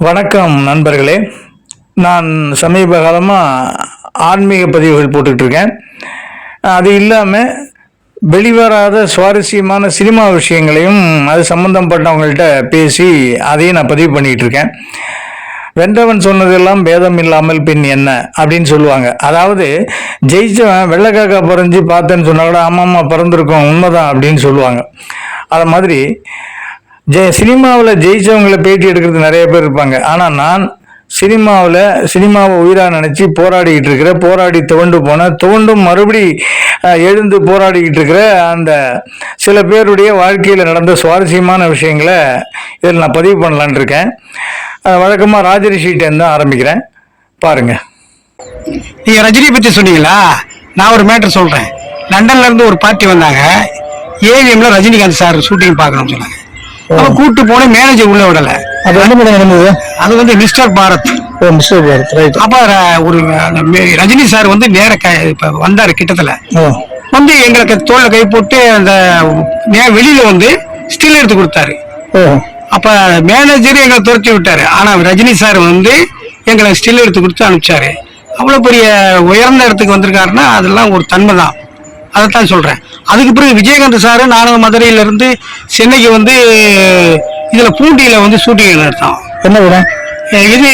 வணக்கம் நண்பர்களே. நான் சமீப காலமாக ஆன்மீக பதிவுகள் போட்டுக்கிட்டு இருக்கேன் அது இல்லாமல் வெளிவராத சுவாரஸ்யமான சினிமா விஷயங்களையும் அது சம்மந்தப்பட்டவங்கள்ட்ட பேசி அதையும் நான் பதிவு பண்ணிகிட்டு இருக்கேன் வென்றவன் சொன்னதெல்லாம் பேதம் இல்லாமல் பின் என்ன? அப்படின்னு சொல்லுவாங்க. அதாவது ஜெயிச்சவன் வெள்ளைக்காக்கா பறஞ்சு பார்த்தேன்னு சொன்னா கூட ஆமாம்மா பறந்துருக்கோம் உண்மைதான் அப்படின்னு சொல்லுவாங்க. அது மாதிரி ஜெ சினிமாவில் ஜெயிச்சவங்களை பேட்டி எடுக்கிறது நிறைய பேர் இருப்பாங்க. ஆனால் நான் சினிமாவில் சினிமாவை உயிராக நினச்சி போராடிக்கிட்டு இருக்கிற போராடி துவண்டு போனேன் துவண்டும் மறுபடி எழுந்து போராடிக்கிட்டு இருக்கிற அந்த சில பேருடைய வாழ்க்கையில் நடந்த சுவாரஸ்யமான விஷயங்களை இதில் நான் பதிவு பண்ணலான்னு இருக்கேன். வழக்கமாக ராஜரிஷிகிட்டேருந்து தான் ஆரம்பிக்கிறேன். பாருங்கள் நீங்கள் ரஜினி பற்றி சொன்னீங்களா? நான் ஒரு மேட்டர் சொல்கிறேன் லண்டன்லேருந்து ஒரு பார்ட்டி வந்தாங்க. ஏவிஎம்ல ரஜினிகாந்த் சார் ஷூட்டிங் பார்க்கணும்னு சொன்னாங்க. கூட்டு போன மேனேஜர் உள்ள விடல. அது என்ன படம் நடந்தது? அது வந்து மிஸ்டர் பாரத். ஓ மிஸ்டர் பாரத் ரைட் அப்ப ஒரு ரஜினி சார் வந்து நேர இப்ப வந்தாரு கிட்டத்துல வந்து எங்களுக்கு தோல்ல கை போட்டு அந்த வெளியில வந்து ஸ்டில் எடுத்து கொடுத்தாரு. அப்ப மேனேஜர் எங்களை துரத்தி விட்டாரு. ஆனா ரஜினி சார் வந்து எங்களை ஸ்டில் எடுத்து கொடுத்து அனுப்பிச்சாரு. அவ்வளவு பெரிய உயர்ந்த இடத்துக்கு வந்திருக்காருன்னா அதெல்லாம் ஒரு தன்மை தான் அதைத்தான் சொல்றேன். அதுக்கு பிறகு விஜயகாந்த் சார் நானும் மதுரையில இருந்து சென்னைக்கு வந்து இதுல பூண்டியில வந்து ஷூட்டிங் நடத்தோம் என்ன படம் இது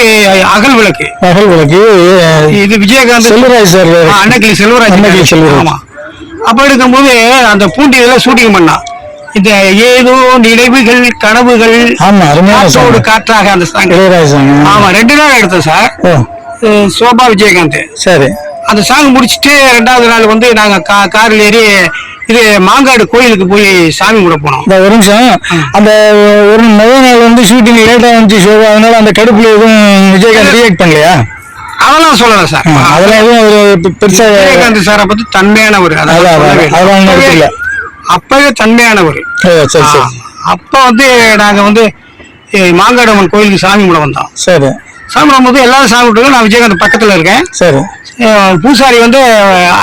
அகல் விளக்கு. மகள் விளக்கு இது விஜயகாந்த் செல்வராஜ் சார் அன்னக்கிளி செல்வராஜ் அன்னக்கிளி செல்வராஜ். ஆமா. அப்ப எடுக்கும்போது அந்த பூண்டியில ஷூட்டிங் பண்ணான். இந்த ஏதோ நினைவுகள் கனவுகள் காற்றோடு காற்றாக அந்த சாங். இளையராஜா song. ஆமா ரெண்டு நாள் எடுத்தோம் சார். சோபா விஜயகாந்த். சரி. அந்த சாங் முடிச்சிட்டு ரெண்டாவது நாள் வந்து நாங்க கா- கார்ல ஏறி இது மாங்காடு கோயிலுக்கு போய் சாமி கும்பிட போனோம். இந்த ஒரு நிமிஷம். அந்த ஒரு முதல் நாள் வந்து ஷூட்டிங் லேட்டா வந்துச்சு ஷோ அதனால அந்த கடுப்புல எதுவும் விஜயகாந்த் ரியாக்ட் பண்ணலையா? அதெல்லாம் சொல்லல சார். அதெல்லாம் எதுவும் ஒரு பெ- பெருசா விஜயகாந்த் சாரை பத்தி தன்மையானவர். அதான், அப்பவே- தன்மையானவர். ஓ சரி சரி. அப்ப வந்து நாங்க வந்து மாங்காடு அம்மன் கோயிலுக்கு சாமி கும்பிட வந்தோம். சரி. சாமி கும்பிடும்போது எல்லாரும் சாமி கும்பிட்டு நான் விஜயகாந்த் பக்கத்துல இருக்கேன். சரி. பூசாரி வந்து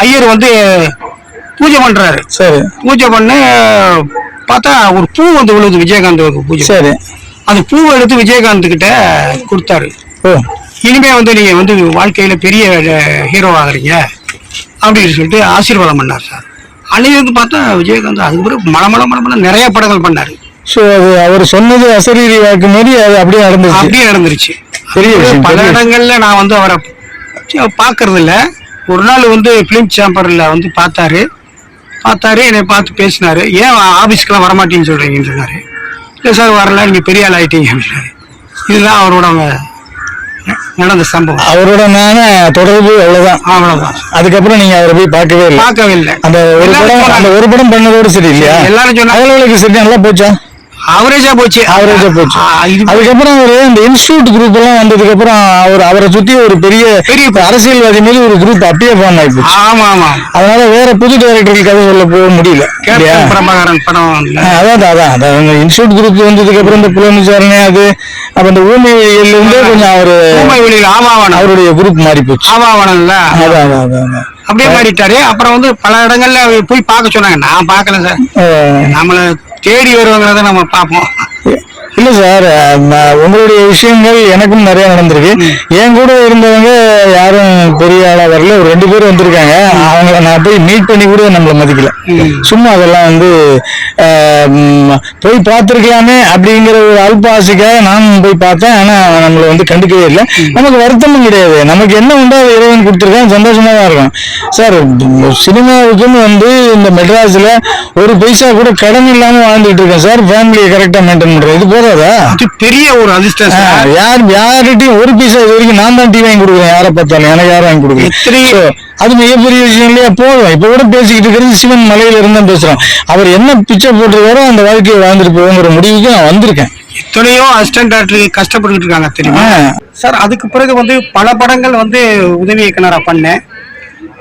ஐயர் வந்து பூஜை பண்றாரு. சரி. பூஜை பண்ண பார்த்தா ஒரு பூ வந்து விழுது விஜயகாந்த் பூஜை சரி. அந்த பூவை எடுத்து விஜயகாந்த் கிட்ட கொடுத்தாரு. இனிமே வந்து நீங்க வந்து வாழ்க்கையில பெரிய ஹீரோ ஆகுறீங்க. அப்படின்னு சொல்லிட்டு ஆசீர்வாதம் பண்ணார் சார். அன்னைக்கு பார்த்தா விஜயகாந்த் அதுக்கு பிறகு மலமல மலமல நிறைய படங்கள் பண்ணாரு. ஸோ அது அவர் சொன்னது அசரீரி வாக்கு மாதிரி அது அப்படியே நடந்துச்சு அப்படியே நடந்துருச்சு. பல. இடங்கள்ல நான் வந்து அவரை பார்க்கறது இல்ல ஒரு நாள் வந்து பிலிம் சேம்பர்ல வந்து பார்த்தாரு. பார்த்தாரு என்னை பார்த்து பேசினாரு. ஏன் ஆபீஸ்க்கெல்லாம் வரமாட்டேன்னு சொல்றீங்கன்னு சொன்னாரு. இல்லை சார் வரல. நீங்க பெரிய ஆள் ஆயிட்டீங்க அப்படின்னாரு. இதுதான் அவரோட நடந்த சம்பவம். அவரோட நான தொடர்பு அவ்வளவுதான். அவ்வளவுதான். அதுக்கப்புறம் நீங்க அவரை போய் பார்க்கவே இல்லை. பார்க்கவே இல்லை. அந்த ஒரு படம் அந்த. ஒரு படம் பண்ணதோடு சரி இல்லையா? எல்லாரும் சொன்னாங்க. சரி நல்லா போச்சா? அவரேஜா போச்சு. அவரேஜா போச்சு. அதுக்கப்புறம் அவரு இந்த இன்ஸ்டியூட் குரூப் எல்லாம் வந்ததுக்கு அப்புறம் அவர் அவரை சுத்தி ஒரு பெரிய பெரிய அரசியல்வாதி மாதிரி ஒரு குரூப் அப்படியே ஃபார்ம் ஆயிப்போச்சு. ஆமா ஆமா. அதனால வேற புது டைரக்டருக்கு கதை சொல்ல போக முடியல. பிரபாகரன் படம் அதான் அதான் அதான். இன்ஸ்டியூட் குரூப் வந்ததுக்கு அப்புறம் இந்த புலன் விசாரணை அது அப்ப இந்த ஊமையில இருந்தே கொஞ்சம் அவரு ஊமை வெளியில் ஆமாவனம் அவருடைய குரூப் மாறி போச்சு. ஆமாவனம்ல அதான் அதான் அதான், அப்படியே மாறிட்டாரு. அப்புறம் வந்து பல இடங்கள்ல போய் பார்க்க சொன்னாங்க. நான் பார்க்கல சார். நம்மள தேடி வருவாங்கிறத நம்ம பார்ப்போம். இல்லை சார் உங்களுடைய விஷயங்கள் எனக்கும் நிறைய நடந்திருக்கு. என் கூட இருந்தவங்க யாரும் பெரிய ஆளாக வரல. ஒரு ரெண்டு பேரும் வந்திருக்காங்க. அவங்கள நான் போய் மீட் பண்ணி கூட நம்மளை மதிக்கல. சும்மா அதெல்லாம் வந்து போய் பார்த்துருக்கலாமே அப்படிங்கிற ஒரு அல்ப ஆசைக்காக நானும் போய் பார்த்தேன். ஆனால் நம்மளை வந்து கண்டுக்கவே இல்லை. நமக்கு வருத்தமும் கிடையாது. நமக்கு என்ன உண்டோ அதை இறைவன் கொடுத்துருக்கான். சந்தோஷமாக தான் இருக்கும். சார் சினிமாவுக்குன்னு வந்து இந்த மெட்ராஸில் ஒரு பைசா கூட கடன் இல்லாமல் வாழ்ந்துட்டு இருக்கேன் சார். ஃபேமிலியை கரெக்டாக மெயின்டைன் பண்ணுறேன் இது அது பெரிய ஒரு அதிர்ஷ்டம் யார் யார்கிட்டயும் ஒரு இது வரைக்கும் நான் தான் டீ வாங்கி கொடுக்குறேன். யாரை பார்த்தாலும் எனக்கு யாரும் வாங்கி So, அது மிகப்பெரிய விஷயம் இல்லையா? போதும். இப்ப கூட பேசிக்கிட்டு இருக்கிறது சிவன் மலையில இருந்து பேசுறோம். அவர் என்ன பிச்சை போட்டிருக்காரோ அந்த வாழ்க்கையை வாழ்ந்துட்டு போகுங்கிற முடிவுக்கு நான் வந்திருக்கேன். எத்தனையோ அசிஸ்டன்ட் டாக்டர் இருக்காங்க தெரியுமா. சார் அதுக்கு பிறகு வந்து பல படங்கள் வந்து உதவி இயக்குனரா பண்ணேன்.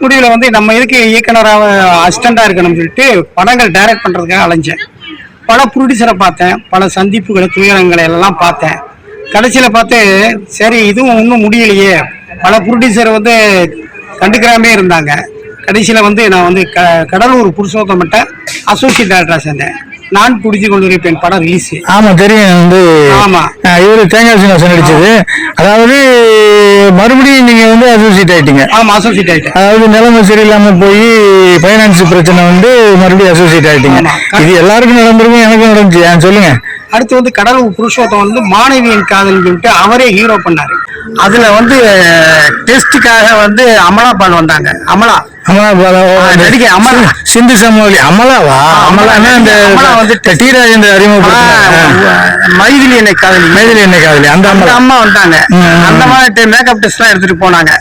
முடிவுல வந்து நம்ம எதுக்கு இயக்குனராக அசிஸ்டண்டா இருக்கணும்னு சொல்லிட்டு படங்கள் டைரக்ட் பண்றதுக்காக அலைஞ்சேன். பல ப்ரொடியூசரை பார்த்தேன் பல சந்திப்புகளை துயரங்களை எல்லாம் பார்த்தேன். கடைசியில பார்த்து சரி இதுவும் ஒன்றும் முடியலையே. பல ப்ரொடியூசர் வந்து கண்டுக்கிறாமே இருந்தாங்க. கடைசியில வந்து நான் வந்து க கடலூர் புருஷோத்தமட்ட அசோசியேட் டேரக்டரா சேர்ந்தேன். நான் புடிச்சு கொண்டிருப்பேன் படம் ரிலீஸ் ஆமா தெரியும் வந்து. ஆமா. இவரு தேங்காய் சீனிவாசன் நடிச்சது. அதாவது மறுபடியும் நீங்க வந்து அசோசியேட் ஆயிட்டீங்க. ஆமா அசோசியேட் ஆயிட்டேன். அதாவது நிலைமை சரியில்லாம போய் ஃபைனான்ஸ் பிரச்சனை வந்து மறுபடியும் அசோசியேட் ஆயிட்டீங்க. ஆமா. இது எல்லாருக்கும் நடந்திருக்கும் எனக்கும் நடந்துச்சு. ஏன் சொல்லுங்க? அடுத்து வந்து கடவுள் புருஷோத்தம் வந்து மாணவியின் காதல் சொல்லிட்டு அவரே ஹீரோ பண்ணாரு. அதுல வந்து டெஸ்டுக்காக வந்து அமலா பால் வந்தாங்க. அமலா. அமலா பாலா அமலா. சிந்து சமவெளி அமலாவா? அமலான்னா இந்த அமலா வந்து டி ராஜேந்திர மைதிலி என்னை காதலி. மேதில் என்ன காதலி அந்த அமலா அம்மா. வந்தாங்க. அந்த மாதிரி மேக்கப் டெஸ்ட் எல்லாம் எடுத்துட்டு போனாங்க.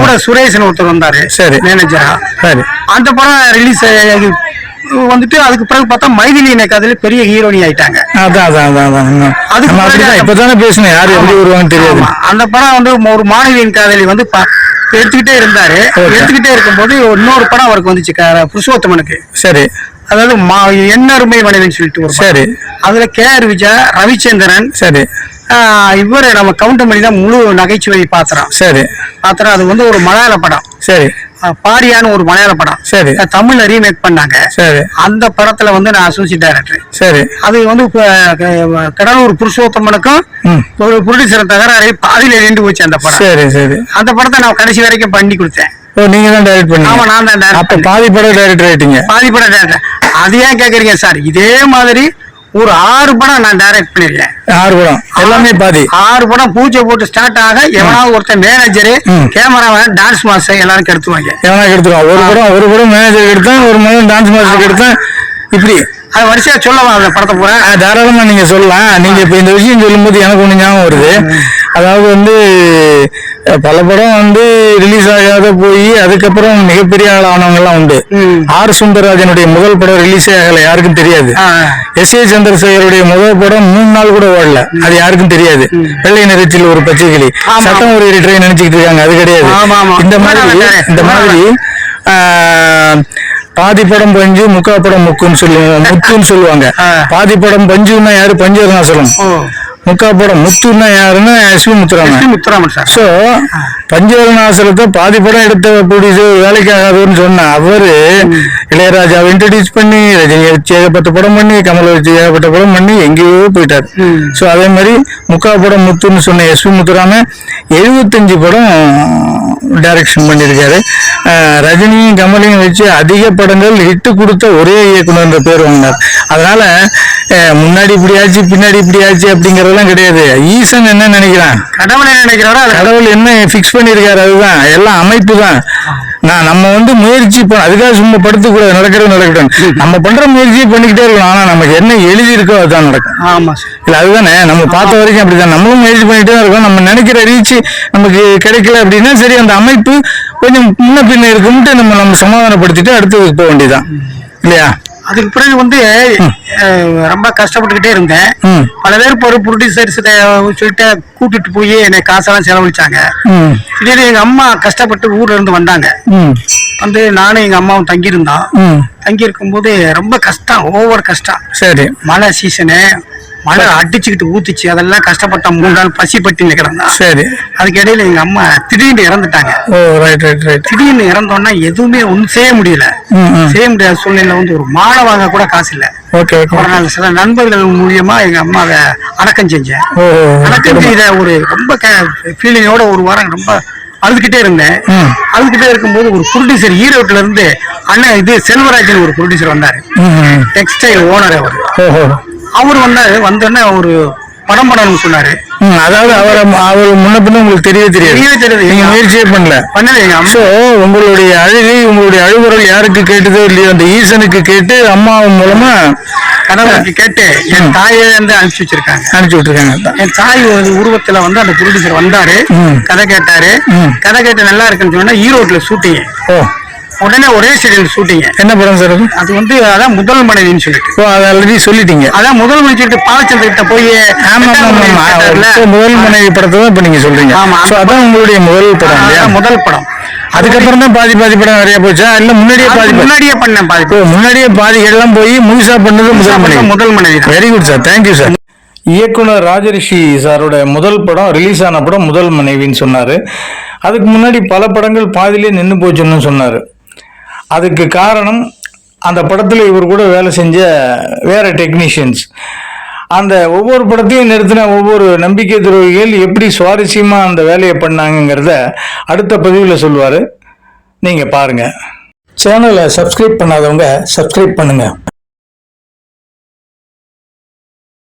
கூட சுரேஷன் ஒருத்தர் வந்தாரு. சரி. மேனேஜரா சரி. அந்த படம் ரிலீஸ் வந்துட்டு அதுக்கு பிறகு பார்த்தா மைதிலி என்னை காதலி பெரிய ஹீரோனி ஆயிட்டாங்க. அதான் அதான் அதான். அதுக்கு இப்பதானே பேசணும் யாரு எப்படி வருவாங்கன்னு தெரியாது. அந்த படம் வந்து ஒரு மாணவியின் காதலி வந்து எடுத்துக்கிட்டே இருந்தாரு. எடுத்துக்கிட்டே இருக்கும்போது இன்னொரு படம் அவருக்கு வந்துச்சு புருஷோத்தமனுக்கு. சரி. அதாவது மா- எண்ணருமை மனைவின்னு சொல்லிட்டு ஒரு. சரி. அதுல கே ஆர் விஜயா ரவிச்சந்திரன் சரி. இவரு நம்ம கவுண்டமணி தான் முழு நகைச்சுவை பாத்திரம் சரி. பாத்திரம் அது வந்து ஒரு மலையாள படம். சரி. பாரியான்னு ஒரு மலையாள படம். சரி. தமிழ்ல ரீமேக் பண்ணாங்க. சரி. அந்த படத்துல வந்து நான் அசோசியேட் டைரக்டர் சரி. அது வந்து கடலூர் புருஷோத்தமனுக்கும் ஒரு புரொடியூசர் தகராறு பாதியில நின்று போச்சு அந்த படம். சரி சரி. அந்த படத்தை நான் கடைசி வரைக்கும் பண்ணி கொடுத்தேன். ஓ நீங்க தான் டைரக்ட் ஆமா பண்ணீங்க நான் தான் அப்ப direct பாதி படம் டைரக்டர் ஆயிட்டீங்க. பாதி படம் டைரக்டர் அது ஏன் கேக்குறீங்க சார்? இதே மாதிரி ஒரு ஆறு படம் நான் டைரக்ட் பண்ணிருக்கேன். ஆறு படம். எல்லாமே பாதி. ஆறு படம் பூஜை போட்டு ஸ்டார்ட் ஆக எவனாவது ஒருத்தன் மேனேஜரு. கேமராமேன் டான்ஸ் மாஸ்டர் எல்லாரும் கெடுத்துவாங்க எவனா எடுத்துருவான் ஒரு படம் ஒரு படம் மேனேஜர் எடுத்தேன் ஒரு படம் டான்ஸ் மாஸ்டர் எடுத்தேன் இப்படி. அது வரிசையா சொல்லலாம் அந்த படத்தை பூரா? தாராளமா நீங்க சொல்லலாம். நீங்க இப்ப இந்த விஷயம் சொல்லும்போது எனக்கு ஒண்ணு ஞாபகம் வருது. அதாவது வந்து பல படம் வந்து ரிலீஸ் ஆகாத போய் அதுக்கப்புறம் மிகப்பெரிய ஆளானவங்க எல்லாம் உண்டு. ஆர் சுந்தரராஜனுடைய முதல் படம் ரிலீஸே ஆகல யாருக்கும் தெரியாது. எஸ் ஏ சந்திரசேகருடைய முதல் படம் மூணு நாள் கூட ஓடல அது யாருக்கும் தெரியாது. வெள்ளை நிறத்தில் ஒரு பச்சை கிளி. சட்டம் ஒரு ட்ரெயின் நினைச்சிட்டு இருக்காங்க அது கிடையாது. இந்த மாதிரி இந்த மாதிரி பாதி படம் பஞ்சு முக்கா படம் முக்குன்னு சொல்லுவாங்க முத்துன்னு சொல்லுவாங்க. பாதி படம் பஞ்சுன்னா யாரு? பஞ்சவரணாசலம் ஓ. முக்கா படம் முத்துன்னா யாருன்னா S V Muthuraman. Muthuraman sir so பஞ்சவரணாசலத்தை பாதி படம் எடுத்த ப்ரொடியூசர் வேலைக்கு ஆகாதுன்னு சொன்ன அவரு இளையராஜாவை இன்ட்ரடியூஸ் பண்ணி ரஜினி வச்சு ஏகப்பட்ட படம் பண்ணி கமலை வச்சு ஏகப்பட்ட படம் பண்ணி எங்கேயோ போயிட்டார். சோ அதே மாதிரி முக்கா படம் முத்துன்னு சொன்ன எஸ் வி முத்துராமன் எழுபத்தஞ்சு படம் டைரக்ஷன் பண்ணியிருக்காரு ரஜினியும் கமலையும் வச்சு அதிக படங்கள் ஹிட் கொடுத்த ஒரே இயக்குனர்ன்ற பேர் வாங்கினார் அதனால முன்னாடி இப்படி ஆச்சு பின்னாடி இப்படி ஆச்சு அப்படிங்கறதெல்லாம் கிடையாது. ஈசன் என்ன நினைக்கிறான்? கடவுளை நினைக்கிறாரோ அது கடவுள் என்ன ஃபிக்ஸ் பண்ணியிருக்காரு அதுதான். எல்லாம் அமைப்பு தான் நான் நம்ம வந்து முயற்சி பண்ண அதுக்காக சும்மா படுத்துக்கூடாது நடக்கிறது நடக்கட்டும். நம்ம பண்ற முயற்சியை பண்ணிக்கிட்டே இருக்கணும். ஆனா நமக்கு என்ன எழுதி இருக்கோ அதுதான் நடக்கும். ஆமா இல்ல அதுதானே. நம்ம பார்த்த வரைக்கும் அப்படிதான். நம்மளும் முயற்சி பண்ணிட்டே தான் இருக்கோம். நம்ம நினைக்கிற ரீச் நமக்கு கிடைக்கல அப்படின்னா சரி அந்த அமைப்பு கொஞ்சம் முன்ன பின்ன இருக்கும்ட்டு நம்ம நம்ம சமாதானப்படுத்திட்டு அடுத்ததுக்கு போக வேண்டியதுதான். இல்லையா? அதுக்கு பிறகு வந்து ரொம்ப கஷ்டப்பட்டுக்கிட்டே இருந்தேன். பல பேர் ஒரு ப்ரொடியூசர்ஸ் சொல்லிட்டு கூட்டிட்டு போய் என்னை காசெல்லாம் செலவழிச்சாங்க. திடீர்னு எங்க அம்மா கஷ்டப்பட்டு ஊர்ல இருந்து வந்தாங்க. வந்து நானும் எங்க அம்மாவும் தங்கியிருந்தோம். தங்கி இருக்கும்போது ரொம்ப கஷ்டம் ஓவர் கஷ்டம். சரி. மழை சீசனு மழை அடிச்சுக்கிட்டு ஊத்துச்சு அதெல்லாம் கஷ்டப்பட்ட மூணு நாள் பசி பட்டினி கிடந்தான் சரி. அதுக்கு இடையில எங்க அம்மா திடீர்னு இறந்துட்டாங்க. ஓ ரைட் ரைட் ரைட் திடீர்னு இறந்தோன்னா எதுவுமே ஒன்றும் செய்ய முடியல. செய்ய முடியாத சூழ்நிலை வந்து ஒரு மாலை வாங்க கூட காசு இல்ல. ஓகே நாள் சில நண்பர்கள் மூலியமா எங்க அம்மாவை அடக்கம் செஞ்சேன். அடக்கம் செய்த ஒரு ரொம்ப ஃபீலிங்கோட ஒரு வாரம் ரொம்ப அழுதுகிட்டே இருந்தேன். அழுதுகிட்டே இருக்கும்போது ஒரு ப்ரொடியூசர் ஈரோட்ல இருந்து அண்ணன் இது செல்வராஜன் ஒரு ப்ரொடியூசர் வந்தாரு. டெக்ஸ்டைல் ஓனர் அவர். ஓஹோ. அவர் வந்தாரு வந்தோடனே ஒரு படம் பண்ணணும்னு சொன்னாரு. அதாவது அவரை அவர் முன்ன பின்ன உங்களுக்கு தெரியவே தெரியாது. தெரியாது. நீங்க முயற்சியே பண்ணல. பண்ணல எங்க அம்மா ஸோ உங்களுடைய அழுகை உங்களுடைய அழுகுரல் யாருக்கு கேட்டதோ இல்லையோ அந்த ஈசனுக்கு கேட்டு அம்மா மூலமா கணவருக்கு கேட்டு என் தாயை வந்து அனுப்பிச்சு வச்சிருக்காங்க. அனுப்பிச்சு விட்டுருக்காங்க என் தாய் உருவத்துல வந்து அந்த ப்ரொடியூசர் வந்தாரு. கதை கேட்டாரு. கதை கேட்டு நல்லா இருக்குன்னு சொன்னா ஈரோட்ல ஷூட்டிங். ஓ. உடனே ஒரே ஷெடியூல் ஷூட்டிங் என்ன படம் சார் அது? அது வந்து அதான் முதல் மனைவின்னு சொல்லிட்டு. ஓ அதை ஆல்ரெடி சொல்லிட்டீங்க. அதான் முதல் மனைவி சொல்லிட்டு பாலச்சந்திர கிட்ட போய் முதல் மனைவி படத்தை தான் இப்ப நீங்க சொல்றீங்க. ஆமா, அதான் உங்களுடைய முதல் படம் இல்லையா? முதல் படம். அதுக்கப்புறம் தான் பாதி பாதி படம் நிறைய போச்சா? இல்ல முன்னாடியே பாதி முன்னாடியே பண்ணேன் பாதி முன்னாடியே பாதிகள்லாம் போய் முழுசா பண்ணது முதல் மனைவி. முதல் மனைவி. Very good sir thank you sir இயக்குனர் ராஜரிஷி சாரோட முதல் படம் ரிலீஸ் ஆன படம் முதல் மனைவின்னு சொன்னார். அதுக்கு முன்னாடி பல படங்கள் பாதியிலே நின்று போச்சுன்னு சொன்னார். அதுக்கு காரணம் அந்த படத்தில் இவர் கூட வேலை செஞ்ச வேற டெக்னீஷியன்ஸ் அந்த ஒவ்வொரு படத்தையும் நிறுத்தின ஒவ்வொரு நம்பிக்கை துறவிகள் எப்படி சுவாரஸ்யமாக அந்த வேலையை பண்ணாங்கங்கிறத அடுத்த பதிவில் சொல்லுவார் நீங்கள் பாருங்கள் சேனலை சப்ஸ்கிரைப் பண்ணாதவங்க சப்ஸ்கிரைப் பண்ணுங்கள்